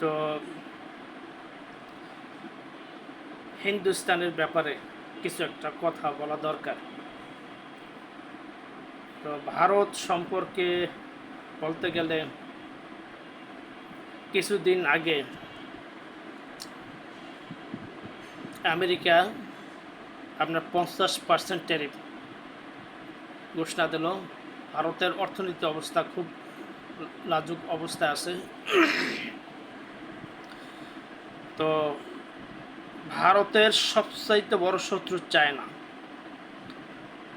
তো হিন্দুস্তানের ব্যাপারে কিছু একটা কথা বলা দরকার। তো ভারত সম্পর্কে বলতে গেলে কিছুদিন আগে আমেরিকা আপনার পঞ্চাশ পার্সেন্ট ট্যারিফ ঘোষণা দিল, ভারতের অর্থনীতি অবস্থা খুব লাজুক অবস্থায় আছে। তো ভারতের সবচাইতে বড় শত্রু চায়না।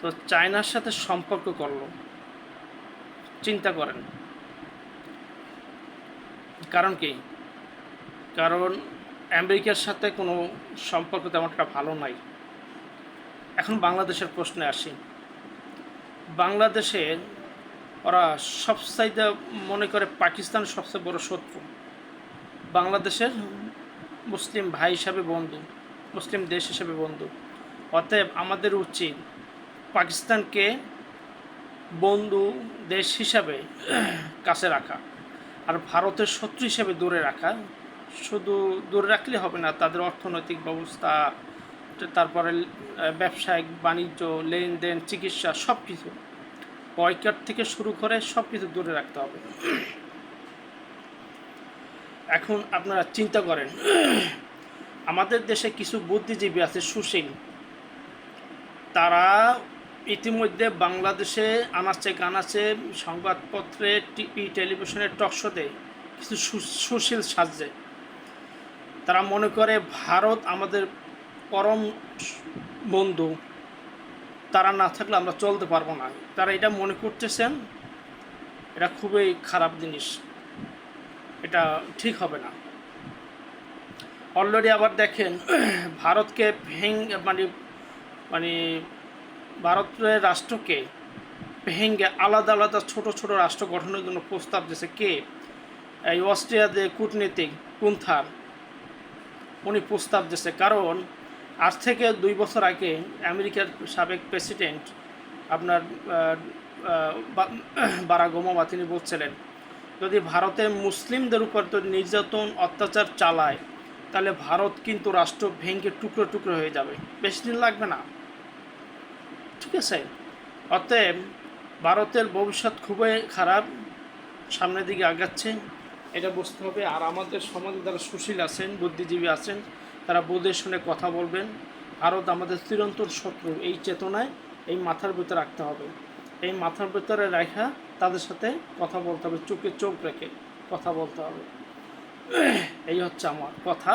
তো চায়নার সাথে সম্পর্ক করল। চিন্তা করেন। কারণ কি? কারণ আমেরিকার সাথে কোনো সম্পর্ক তেমন একটা ভালো নাই। এখন বাংলাদেশের প্রশ্নে আসি। বাংলাদেশে ওরা সবচাইতে মনে করে পাকিস্তান সবচেয়ে বড় শত্রু। বাংলাদেশের মুসলিম ভাই হিসাবে বন্ধু, মুসলিম দেশ হিসেবে বন্ধু। অতএব আমাদের উচিত পাকিস্তানকে বন্ধু দেশ হিসাবে কাছে রাখা আর ভারতের শত্রু হিসেবে দূরে রাখা। শুধু দূরে রাখলে হবে না, তাদের অর্থনৈতিক ব্যবস্থা, তারপরে ব্যবসায়িক, বাণিজ্য, লেনদেন, চিকিৎসা সব কিছু বয়কাট থেকে শুরু করে সব কিছু দূরে রাখতে হবে। এখন আপনারা চিন্তা করেন, আমাদের দেশে কিছু বুদ্ধিজীবী আছে সুশীল তারা ইতিমধ্যে বাংলাদেশে আনাচে কানাচে সংবাদপত্রে, টিভি, টেলিভিশনের টকশোতে কিছু সুশীল সাজছে। তারা মনে করে ভারত আমাদের পরম বন্ধু। তারা না থাকলে আমরা চলতে পারব না। তারা এটা মনে করতেছেন, এটা খুবই খারাপ জিনিস। এটা ঠিক হবে না। অলরেডি আবার দেখেন, ভারতকে ভেং মানে মানে ভারতের রাষ্ট্রকে ভেঙ্গে আলাদা আলাদা ছোট ছোট রাষ্ট্র গঠনের জন্য প্রস্তাব দিয়েছে কে? এই অস্ট্রিয়াতে কূটনীতিক কুন্থার উনি প্রস্তাব দিয়েছে। কারণ আজ থেকে দুই বছর আগে আমেরিকার সাবেক প্রেসিডেন্ট আপনার বারাক ওবামা, তিনি বলছিলেন, যদি ভারতে মুসলিমদের উপর নির্যাতন, অত্যাচার চালায়, তাহলে ভারত কিন্তু রাষ্ট্র ভেঙে টুকরো টুকরো হয়ে যাবে। বেশি দিন লাগবে না। ঠিক আছে? অতএব ভারতের ভবিষ্যৎ খুবই খারাপ, সামনের দিকে আগাচ্ছে। এটা বুঝতে হবে। আর আমাদের সমাজে যারা সুশীল আছেন, বুদ্ধিজীবী আছেন। তারা বোধের শুনে কথা বলবেন। ভারত আমাদের চিরন্তর শত্রু। এই চেতনায় এই মাথার ভিতরে রাখতে হবে। এই মাথার ভিতরে রাখা তাদের সাথে কথা বলতে হবে। চোখে চোখ রেখে কথা বলতে হবে। এই হচ্ছে আমার কথা।